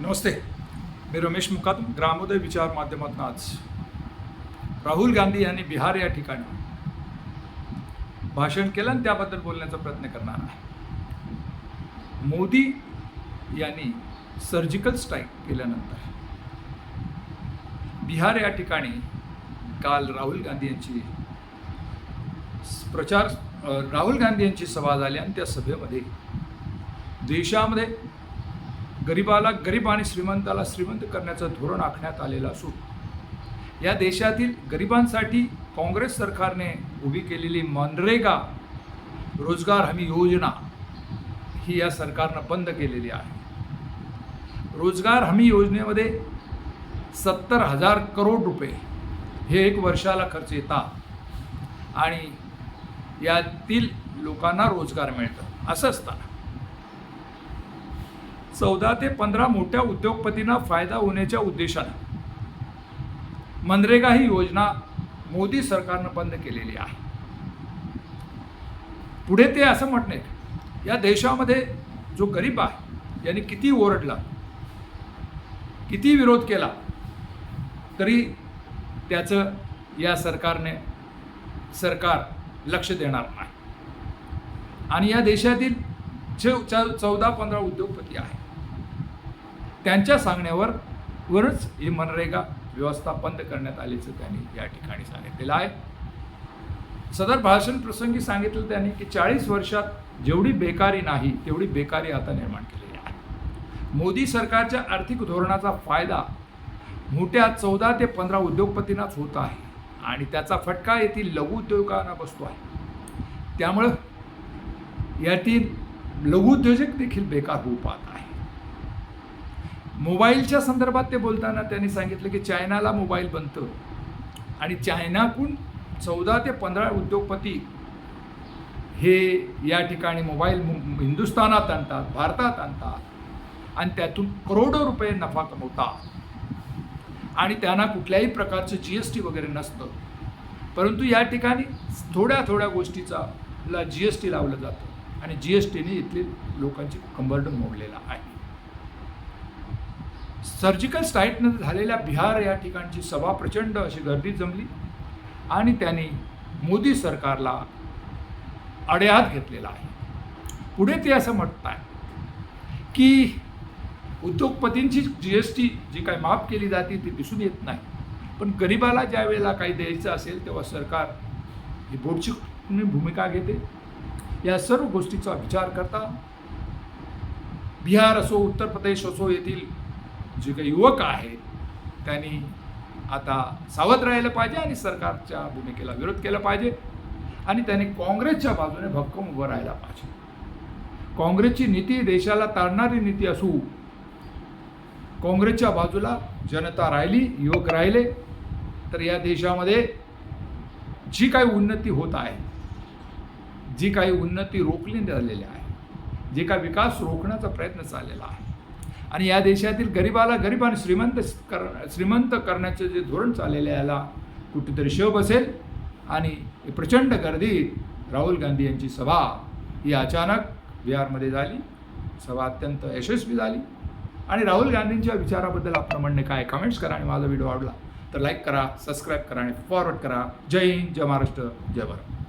नमस्ते मी रमेश मुकादम ग्रामोदय विचार माध्यमातून आज राहुल गांधी यांनी बिहार या ठिकाणी भाषण केलं आणि त्याबद्दल बोलण्याचा प्रयत्न करणार आहे. मोदी यांनी सर्जिकल स्ट्राईक केल्यानंतर बिहार या ठिकाणी काल राहुल गांधी यांची प्रचार राहुल गांधी यांची सभा झाली आणि त्या सभेमध्ये देशामध्ये गरिबाला गरीब आणि श्रीमंताला श्रीमंत करण्याचं धोरण आखण्यात आलेलं असून या देशातील गरिबांसाठी काँग्रेस सरकारने उभी केलेली मनरेगा रोजगार हमी योजना ही या सरकारनं बंद केलेली आहे. रोजगार हमी योजनेमध्ये सत्तर हजार करोड रुपये हे एक वर्षाला खर्च येतात आणि यातील लोकांना रोजगार मिळतं. असं असताना चौदा ते पंधरा मोठ्या उद्योगपतींना फायदा होण्याच्या उद्देशानं मनरेगा ही योजना मोदी सरकारनं बंद केलेली आहे. पुढे ते असं म्हटणे या देशामध्ये जो गरीब आहे यांनी किती ओरडला किती विरोध केला तरी त्याचं या सरकारने सरकार लक्ष देणार नाही. आणि या देशातील जे चौदा पंधरा उद्योगपती आहेत त्यांच्या सांगण्यावर वरच ही मनरेगा व्यवस्था बंद करण्यात आल्याचं त्यांनी या ठिकाणी सांगितलेलं आहे. सदर भाषण प्रसंगी सांगितलं त्यांनी की चाळीस वर्षात जेवढी बेकारी नाही तेवढी बेकारी आता निर्माण केलेली आहे. मोदी सरकारच्या आर्थिक धोरणाचा फायदा मोठ्या चौदा ते पंधरा उद्योगपतींनाच होत आहे आणि त्याचा फटका येथील लघु उद्योगांना बसतो आहे. त्यामुळं यातील लघुउद्योजक देखील बेकार होऊ पाहतात. मोबाईलच्या संदर्भात ते बोलताना त्यांनी सांगितलं की चायनाला मोबाईल बनतं. आणि चायनाकून चौदा ते पंधरा उद्योगपती हे या ठिकाणी मोबाईल मु- हिंदुस्थानात आणतात भारतात आणतात. आणि त्यातून करोडो रुपये नफा कमवतात. आणि त्यांना कुठल्याही प्रकारचं जी एस टी वगैरे नसतं. परंतु या ठिकाणी थोड्या थोड्या गोष्टीचा ला जी एस टी लावलं जातं. आणि जी एस टीने इथली लोकांची कंबरडून मोडलेला आहे. सर्जिकल स्ट्राईकनं झालेल्या बिहार या ठिकाणची सभा प्रचंड अशी गर्दी जमली आणि त्यांनी मोदी सरकारला अड्याहात घेतलेला आहे. पुढे ते असं म्हणत आहे की उद्योगपतींची जी एस टी जी काही माफ केली जाते ती दिसून येत नाही. पण गरिबाला ज्या वेळेला काही द्यायचं असेल तेव्हा सरकार ही बोर्डची भूमिका घेते. या सर्व गोष्टीचा विचार करता बिहार असो उत्तर प्रदेश असो येथील जे काही युवक आहेत त्यांनी आता सावध राहिलं पाहिजे आणि सरकारच्या भूमिकेला विरोध केला पाहिजे आणि त्यांनी काँग्रेसच्या बाजूने भक्कम उभं राहायला पाहिजे. काँग्रेसची नीती देशाला तारणारी नीती असू काँग्रेसच्या बाजूला जनता राहिली युवक राहिले तर या देशामध्ये जी काही उन्नती होत आहे जी काही उन्नती रोखली झालेली आहे जे काही विकास रोखण्याचा प्रयत्न चाललेला आहे आणि या देशातील गरिबाला गरीब आणि श्रीमंत कर श्रीमंत करण्याचं जे धोरण चाललेलं आहे याला कुठेतरी शेव बसेल आणि प्रचंड गर्दीत राहुल गांधी यांची सभा ही अचानक बिहारमध्ये झाली. सभा अत्यंत यशस्वी झाली. आणि राहुल गांधींच्या विचाराबद्दल आपलं म्हणणे काय कमेंट्स करा आणि माझा व्हिडिओ आवडला तर लाईक करा सबस्क्राईब करा आणि फॉरवर्ड करा. जय हिंद जय महाराष्ट्र जय भारत.